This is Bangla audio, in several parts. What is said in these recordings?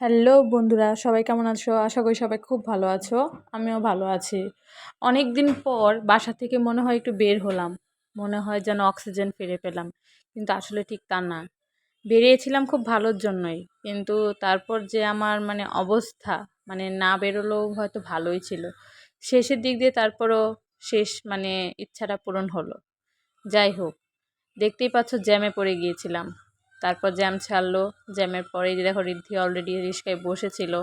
হ্যালো বন্ধুরা, সবাই কেমন আছো? আশা করি সবাই খুব ভালো আছো, আমিও ভালো আছি। অনেক দিন পর বাসা থেকে মনে হয় একটু বের হলাম, মনে হয় যেন অক্সিজেন ফিরে পেলাম, কিন্তু আসলে ঠিক তা না। বেরিয়েছিলাম খুব ভালোর জন্যই, কিন্তু তারপর যে আমার মানে অবস্থা মানে না বেরোলেও হয়তো ভালোই ছিল, শেষের দিক দিয়ে তারপরও শেষ মানে ইচ্ছাটা পূরণ হলো। যাই হোক, দেখতেই পাচ্ছ জ্যামে পড়ে গিয়েছিলাম। তারপর জ্যাম ছাড়লো। জ্যামের পরে পরেই দেখো রিদ্ধি অলরেডি রিস্কায় বসেছিল।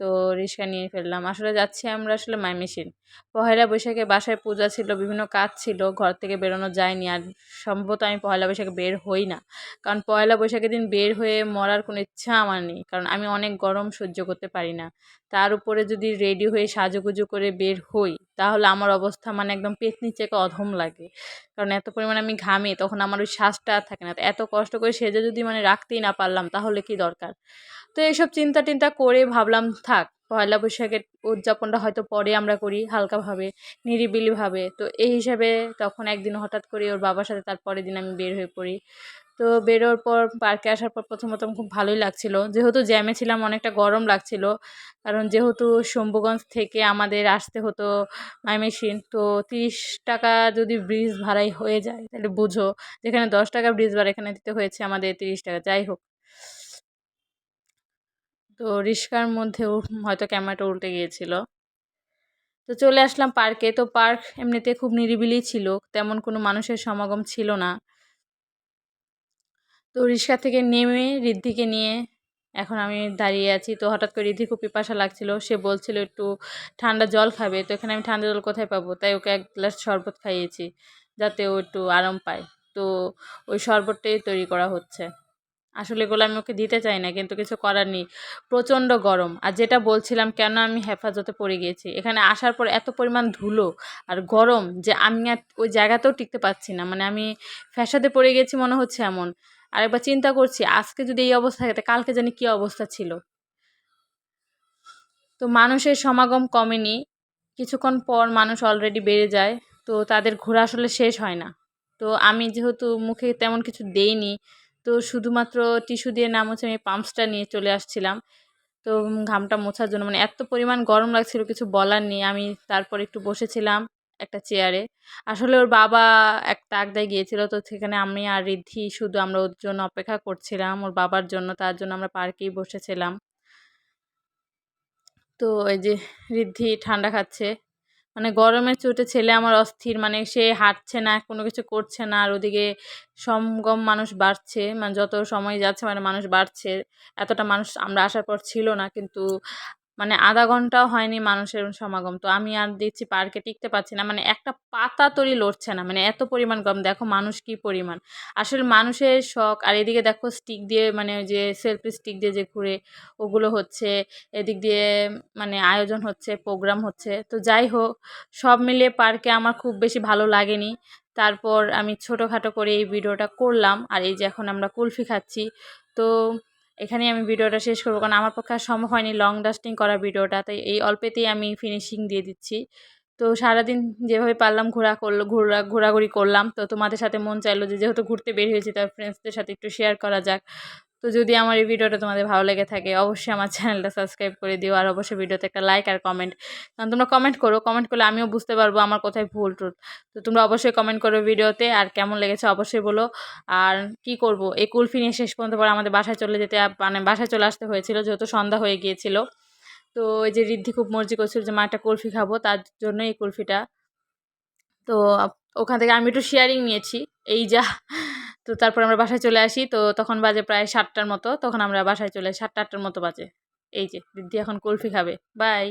তো রিক্সা নিয়ে ফেললাম। আসলে যাচ্ছি আমরা আসলে মাইমেশিন পহেলা বৈশাখে বাসায় পূজা ছিল, বিভিন্ন কাজ ছিল, ঘর থেকে বেরোনো যায়নি। আর সম্ভবত আমি পয়লা বৈশাখে বের হই না। কারণ পয়লা বৈশাখের দিন বের হয়ে মরার কোনো ইচ্ছা আমার নেই। কারণ আমি অনেক গরম সহ্য করতে পারি না। তার উপরে যদি রেডি হয়ে সাজুগুজু করে বের হই তাহলে আমার অবস্থা মানে একদম পেট নিচে অধম লাগে। কারণ এত পরিমাণে আমি ঘামি, তখন আমার ওই শ্বাসটা আর থাকে না। এত কষ্ট করে সেজে যদি মানে রাখতেই না পারলাম, তাহলে কি দরকার? তো এইসব চিন্তা টিন্তা করে ভাবলাম, থাক, পয়লা বৈশাখের উদযাপনটা হয়তো পরে আমরা করি, হালকাভাবে, নিরিবিলিভাবে। তো এই হিসাবে তখন একদিন হঠাৎ করে ওর বাবার সাথে তার পরের দিন আমি বের হয়ে পড়ি। তো বেরোর পর পার্কে আসার পর প্রথম প্রথম খুব ভালোই লাগছিল। যেহেতু জ্যামে ছিলাম, অনেকটা গরম লাগছিল। কারণ যেহেতু শম্ভুগঞ্জ থেকে আমাদের আসতে হতো মাইমেশিন তো তিরিশ টাকা যদি ব্রিজ ভাড়াই হয়ে যায়, তাহলে বুঝো। যেখানে দশ টাকা ব্রিজ ভাড়া, এখানে দিতে হয়েছে আমাদের তিরিশ টাকা, যাই হোক। তো রিস্কার মধ্যেও হয়তো ক্যামেরাটা উল্টে গিয়েছিল। তো চলে আসলাম পার্কে তো পার্ক এমনিতে খুব নিরিবিলি ছিল, তেমন কোনো মানুষের সমাগম ছিল না। তো রিক্সা থেকে নেমে ঋদ্ধিকে নিয়ে এখন আমি দাঁড়িয়ে আছি। তো হঠাৎ করে ঋদ্ধি খুব পিপাসা লাগছিল। সে বলছিল, একটু ঠান্ডা জল খাবে। তো এখানে আমি ঠান্ডা জল কোথায় পাবো? তাই ওকে এক গ্লাস শরবত খাইয়েছি, যাতে ও একটু আরাম পায়। তো ওই শরবতটাই তৈরি করা হচ্ছে। আসলে এগুলো আমি ওকে দিতে চাই না, কিন্তু কিছু করার নেই। প্রচণ্ড গরম। আর যেটা বলছিলাম, কেন আমি হেফাজতে পড়ে গিয়েছি? এখানে আসার পর এত পরিমাণ ধুলো আর গরম যে আমি আর ওই জায়গাতেও টিকতে পারছি না। মানে আমি ফ্যাসাদে পড়ে গেছি মনে হচ্ছে এমন। আর একবার চিন্তা করছি, আজকে যদি এই অবস্থা থাকে কালকে জানি কী অবস্থা ছিল। তো মানুষের সমাগম কমেনি, কিছুক্ষণ পর মানুষ অলরেডি বেড়ে যায়, তো তাদের ঘোরা আসলে শেষ হয় না। তো আমি যেহেতু মুখে তেমন কিছু দেইনি, তো শুধুমাত্র টিস্যু দিয়ে না মুছে আমি পাম্পসটা নিয়ে চলে আসছিলাম। তো ঘামটা মোছার জন্য মানে এত পরিমাণ গরম লাগছিল, কিছু বলার নেই। আমি তারপর একটু বসেছিলাম। একটা চেয়ারে আসলে ওর বাবা একটা আগদায় গিয়েছিল, তো সেখানে আমি আর রিদ্ধি শুধু আমরা ওর জন্য অপেক্ষা করছিলাম, ওর বাবার জন্য, তার জন্য আমরা পার্কেই বসেছিলাম। তো এই যে রিদ্ধি ঠান্ডা খাচ্ছে মানে গরমের চোটে ছেলে আমার অস্থির মানে সে হাঁটছে না, কোনো কিছু করছে না, আর ওদিকে সঙ্গম মানুষ বাড়ছে মানে যত সময় যাচ্ছে মানে মানুষ বাড়ছে, এতটা মানুষ আমরা আসার পর ছিল না, কিন্তু মানে আধা ঘন্টাও হয়নি মানুষের সমাগম। তো আমি আর দেখছি পার্কে টিকতে পারছি না। মানে একটা পাতা তরি লড়ছে না। মানে এত পরিমাণ গরম দেখো মানুষ কি পরিমাণ। আসলে মানুষের শখ। আর এদিকে দেখো স্টিক দিয়ে মানে যে সেলফি স্টিক দিয়ে যে ঘুরে ওগুলো হচ্ছে। এদিক দিয়ে মানে আয়োজন হচ্ছে প্রোগ্রাম হচ্ছে। তো যাই হোক, সব মিলিয়ে পার্কে আমার খুব বেশি ভালো লাগেনি। তারপর আমি ছোটোখাটো করে এই ভিডিওটা করলাম। আর এই যে এখন আমরা কুলফি খাচ্ছি। তো এখানেই আমি ভিডিওটা শেষ করব, কারণ আমার পক্ষে আর সম্ভব হয়নি লং ডাস্টিং করা ভিডিওটা। তাই এই অল্পেতেই আমি ফিনিশিং দিয়ে দিচ্ছি। তো সারাদিন যেভাবে পারলাম ঘোরা করল, ঘোরা, ঘোরাঘুরি করলাম। তো তোমাদের সাথে মন চাইলো যে যেহেতু ঘুরতে বের হয়েছি, তার ফ্রেন্ডসদের সাথে একটু শেয়ার করা যাক। তো যদি আমার এই ভিডিওটা তোমাদের ভালো লেগে থাকে, অবশ্যই আমার চ্যানেলটা সাবস্ক্রাইব করে দিও আর অবশ্যই ভিডিওতে একটা লাইক আর কমেন্ট কারণ তোমরা কমেন্ট করো কমেন্ট করলে আমিও বুঝতে পারব আমার কোথায় ভুল টুল তো তোমরা অবশ্যই কমেন্ট করো ভিডিওতে আর কেমন লেগেছে অবশ্যই বলো। আর কি করব? এই কুলফি নিয়ে শেষ পর্যন্ত পরে আমাদের বাসায় চলে যেতে মানে বাসায় চলে আসতে হয়েছিল, যেহেতু সন্ধ্যা হয়ে গিয়েছিল। তো এই যে রিদ্ধি খুব মর্জি করছিল যে, মা, একটা কুলফি খাব। তার জন্য এই কুলফিটা। তো ওখান থেকে আমি একটু শেয়ারিং নিয়েছি। এই যা তো তারপর আমরা বাসায় চলে আসি। তো তখন বাজে প্রায় সাতটার মতো। তখন আমরা বাসায় চলে আসি সাতটা আটটার মতো বাজে। এই যে, দিদি এখন কুলফি খাবে। বাই।